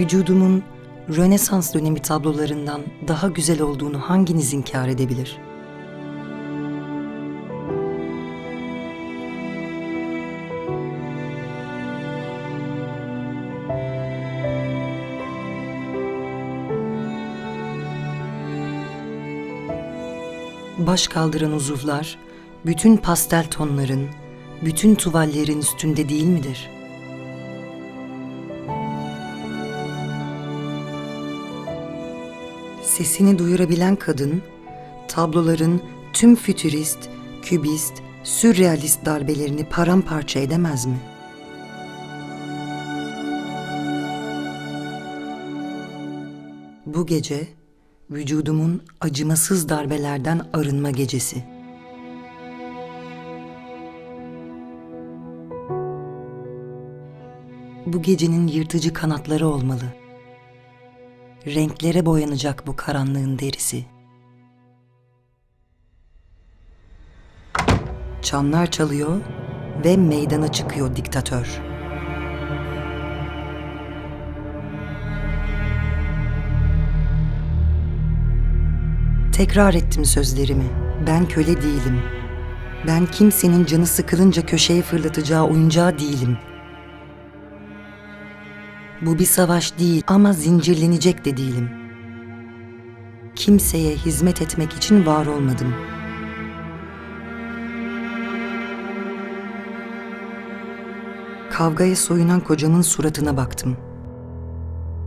Vücudumun Rönesans dönemi tablolarından daha güzel olduğunu hanginiz inkar edebilir? Baş kaldıran uzuvlar, bütün pastel tonların, bütün tuvallerin üstünde değil midir?'' Sesini duyurabilen kadın, tabloların tüm fütürist, kübist, sürrealist darbelerini paramparça edemez mi? Bu gece vücudumun acımasız darbelerden arınma gecesi. Bu gecenin yırtıcı kanatları olmalı renklere boyanacak bu karanlığın derisi. Çanlar çalıyor ve meydana çıkıyor diktatör. Tekrar ettim sözlerimi. Ben köle değilim. Ben kimsenin canı sıkılınca köşeye fırlatacağı oyuncağı değilim.'' Bu bir savaş değil ama zincirlenecek de değilim. Kimseye hizmet etmek için var olmadım. Kavgaya soyunan kocamın suratına baktım.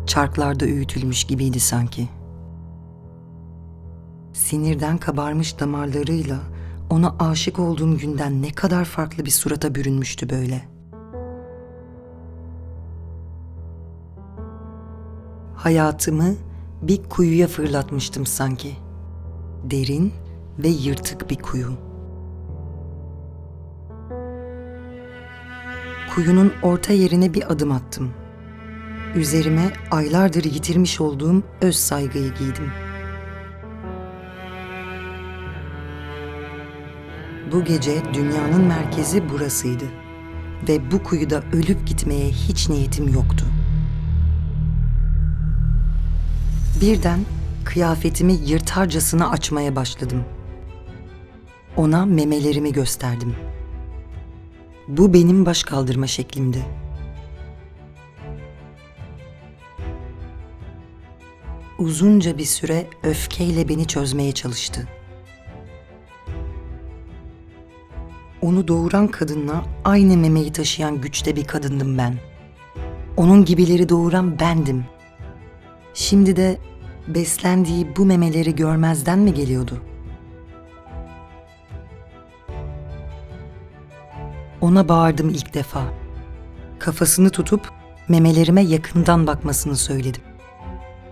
Çarklarda öğütülmüş gibiydi sanki. Sinirden kabarmış damarlarıyla ona aşık olduğum günden ne kadar farklı bir surata bürünmüştü böyle.'' Hayatımı bir kuyuya fırlatmıştım sanki. Derin ve yırtık bir kuyu. Kuyunun orta yerine bir adım attım. Üzerime aylardır yitirmiş olduğum öz saygıyı giydim. Bu gece dünyanın merkezi burasıydı ve bu kuyuda ölüp gitmeye hiç niyetim yoktu.'' Birden kıyafetimi yırtarcasına açmaya başladım. Ona memelerimi gösterdim. Bu benim baş kaldırma şeklimdi. Uzunca bir süre öfkeyle beni çözmeye çalıştı. Onu doğuran kadınla aynı memeyi taşıyan güçte bir kadındım ben. Onun gibileri doğuran bendim. Şimdi de beslendiği bu memeleri görmezden mi geliyordu? Ona bağırdım ilk defa. Kafasını tutup memelerime yakından bakmasını söyledim.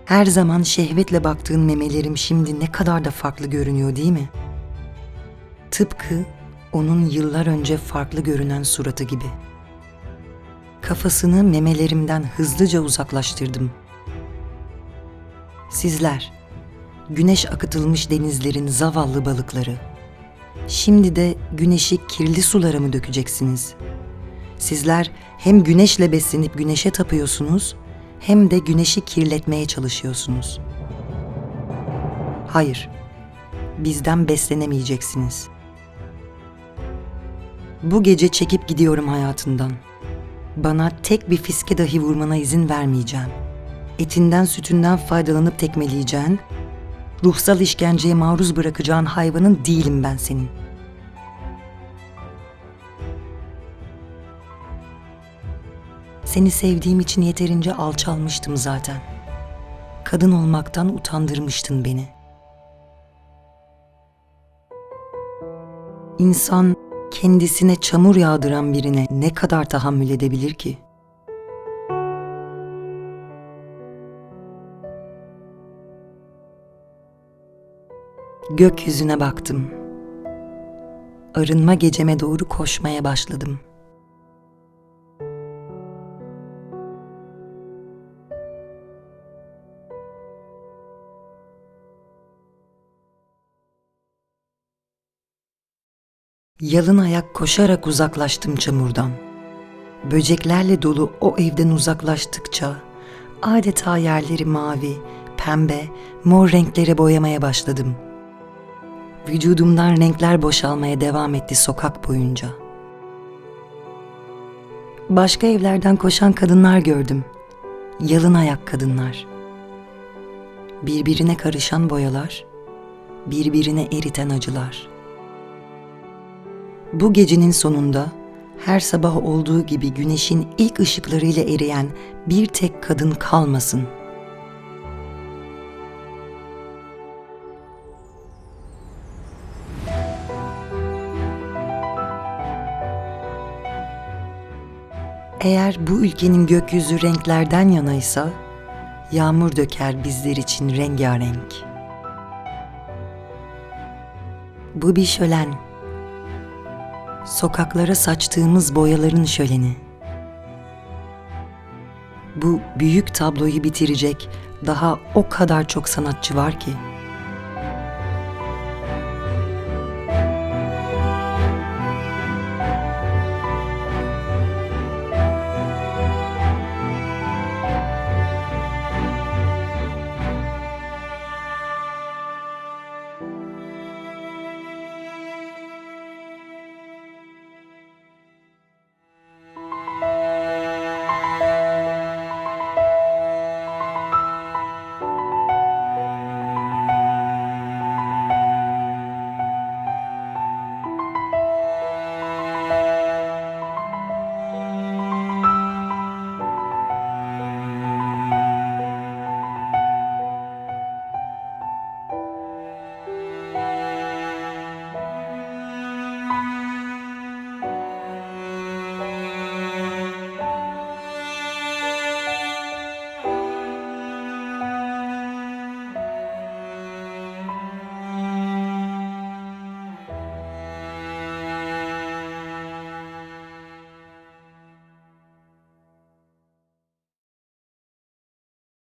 Her zaman şehvetle baktığın memelerim şimdi ne kadar da farklı görünüyor değil mi? Tıpkı onun yıllar önce farklı görünen suratı gibi. Kafasını memelerimden hızlıca uzaklaştırdım Sizler, güneş akıtılmış denizlerin zavallı balıkları. Şimdi de güneşi kirli sulara mı dökeceksiniz? Sizler hem güneşle beslenip güneşe tapıyorsunuz hem de güneşi kirletmeye çalışıyorsunuz. Hayır, bizden beslenemeyeceksiniz. Bu gece çekip gidiyorum hayatından. Bana tek bir fiske dahi vurmana izin vermeyeceğim.'' Etinden sütünden faydalanıp tekmeleyeceğin, ruhsal işkenceye maruz bırakacağın hayvanın değilim ben senin. Seni sevdiğim için yeterince alçalmıştım zaten. Kadın olmaktan utandırmıştın beni. İnsan kendisine çamur yağdıran birine ne kadar tahammül edebilir ki?'' Gökyüzüne baktım. Arınma geceme doğru koşmaya başladım. Yalın ayak koşarak uzaklaştım çamurdan. Böceklerle dolu o evden uzaklaştıkça Adeta yerleri mavi, pembe, mor renklere boyamaya başladım. Vücudumdan renkler boşalmaya devam etti sokak boyunca. Başka evlerden koşan kadınlar gördüm. Yalın ayak kadınlar. Birbirine karışan boyalar, birbirine eriten acılar. Bu gecenin sonunda her sabah olduğu gibi güneşin ilk ışıklarıyla eriyen bir tek kadın kalmasın. Eğer bu ülkenin gökyüzü renklerden yanaysa, yağmur döker bizler için rengarenk. Bu bir şölen. Sokaklara saçtığımız boyaların şöleni. Bu büyük tabloyu bitirecek daha o kadar çok sanatçı var ki.